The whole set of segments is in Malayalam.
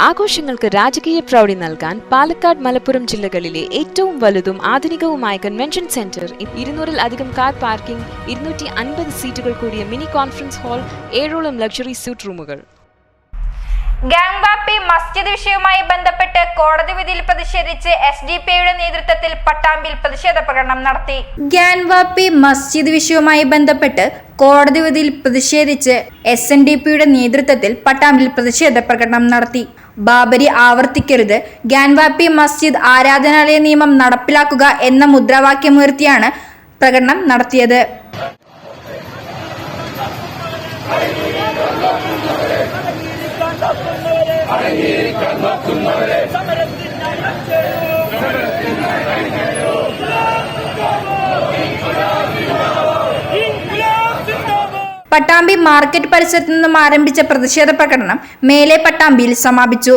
ആഘോഷങ്ങൾക്ക് രാജകീയ പ്രൗഢി നൽകാൻ പാലക്കാട് മലപ്പുറം ജില്ലകളിലെ ഏറ്റവും വലുതും ആധുനികവുമായ കൺവെൻഷൻ സെന്റർ ഇരുന്നൂറിൽ അധികം കാർ പാർക്കിംഗ് ഇരുന്നൂറ്റി അൻപത് സീറ്റുകൾ കൂടിയ മിനി കോൺഫറൻസ് ഹാൾ ഏഴോളം ലക്ഷറി സ്യൂട്ട് റൂമുകൾ ഗാങ് വാപ്പി മസ്ജിദ് വിഷയവുമായി ബന്ധപ്പെട്ട് കോടതി വിധിയിൽ പ്രതിഷേധിച്ച് എസ് ഡി പി ഐയുടെ നേതൃത്വത്തിൽ പട്ടാമ്പിൽ പ്രതിഷേധ പ്രകടനം നടത്തി. ഗ്യാൻവാപ്പി മസ്ജിദ് വിഷയവുമായി ബന്ധപ്പെട്ട് കോടതി വിധിയിൽ പ്രതിഷേധിച്ച് എസ് എൻ ഡി പിയുടെ നേതൃത്വത്തിൽ പട്ടാമ്പിൽ പ്രതിഷേധ പ്രകടനം നടത്തി. ബാബരി ആവർത്തിക്കരുത്. ഗ്യാൻവാപ്പി മസ്ജിദ് ആരാധനാലയ നിയമം നടപ്പിലാക്കുക എന്ന മുദ്രാവാക്യമുയർത്തിയാണ് പ്രകടനം നടത്തിയത്. പട്ടാമ്പി മാർക്കറ്റ് പരിസരത്തു നിന്നും ആരംഭിച്ച പ്രതിഷേധ പ്രകടനം മേലെ പട്ടാമ്പിയിൽ സമാപിച്ചു.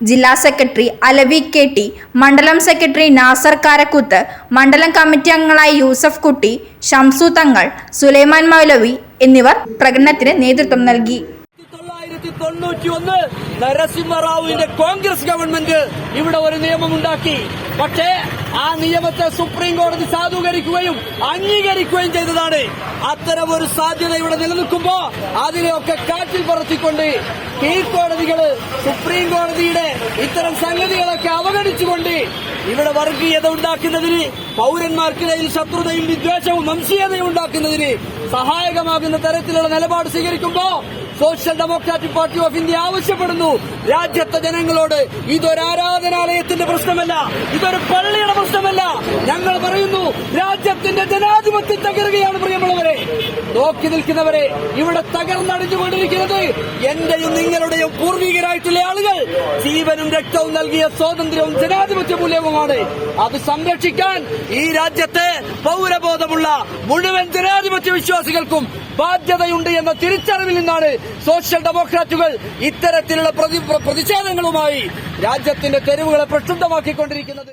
ജില്ലാ സെക്രട്ടറി അലവി കെ ടി മണ്ഡലം സെക്രട്ടറി നാസർ കാരക്കൂത്ത് മണ്ഡലം കമ്മിറ്റി അംഗങ്ങളായ യൂസഫ് കുട്ടി ഷംസു തങ്ങൾ സുലൈമാൻ മൗലവി എന്നിവർ പ്രകടനത്തിന് നേതൃത്വം നൽകി. നരസിംഹറാവുവിന്റെ കോൺഗ്രസ് ഗവൺമെന്റ് ഇവിടെ ഒരു നിയമം ഉണ്ടാക്കി പക്ഷേ ആ നിയമത്തെ സുപ്രീം കോടതി സാധൂകരിക്കുകയും അംഗീകരിക്കുകയും ചെയ്തതാണ്. അത്തരം ഒരു സാധ്യത ഇവിടെ നിലനിൽക്കുമ്പോ അതിനെയൊക്കെ കാറ്റിൽ പറത്തിക്കൊണ്ട് കീഴ്ക്കോടതികൾ സുപ്രീം കോടതിയുടെ ഇത്തരം സംഗതികളൊക്കെ അവഗണിച്ചുകൊണ്ട് ഇവിടെ വർഗീയത ഉണ്ടാക്കുന്നതിന് പൗരന്മാർക്കിടയിൽ ശത്രുതയും വിദ്വേഷവും വംശീയതയും ഉണ്ടാക്കുന്നതിന് സഹായകമാകുന്ന തരത്തിലുള്ള നിലപാട് സ്വീകരിക്കുമ്പോ social democratic party of India ആവശ്യപ്പെടുന്നു. രാജ്യത്തെ ജനങ്ങളോട് ഇതൊരു ആരാധനാലയത്തിന്റെ പ്രശ്നമല്ല ഇതൊരു പള്ളിയുടെ പ്രശ്നമല്ല. ഞങ്ങൾ പറയുന്നു രാജ്യത്തിന്റെ ജനാധിപത്യം തകരുകയാണ് പ്രിയമുള്ളവരെ. നോക്കി നിൽക്കുന്നവരെ ഇവിടെ തകർന്നടിഞ്ഞുകൊണ്ടിരിക്കുന്നത് എന്റെയും നിങ്ങളുടെയും പൂർവികരായിട്ടുള്ള ആളുകൾ. ജീവനും രക്തവും നൽകിയ സ്വാതന്ത്ര്യവും ജനാധിപത്യ മൂല്യവുമാണ്. അത് സംരക്ഷിക്കാൻ ഈ രാജ്യത്തെ പൗരബോധമുള്ള മുഴുവൻ ജനാധിപത്യ വിശ്വാസികൾക്കും ബാധ്യതയുണ്ട് എന്ന തിരിച്ചറിവിൽ നിന്നാണ് സോഷ്യൽ ഡെമോക്രാറ്റുകൾ ഇത്തരത്തിലുള്ള പ്രതി- പ്രതിഷേധങ്ങളുമായി രാജ്യത്തിന്റെ തെരുവുകളെ പ്രക്ഷുബ്ധമാക്കിക്കൊണ്ടിരിക്കുന്നത്.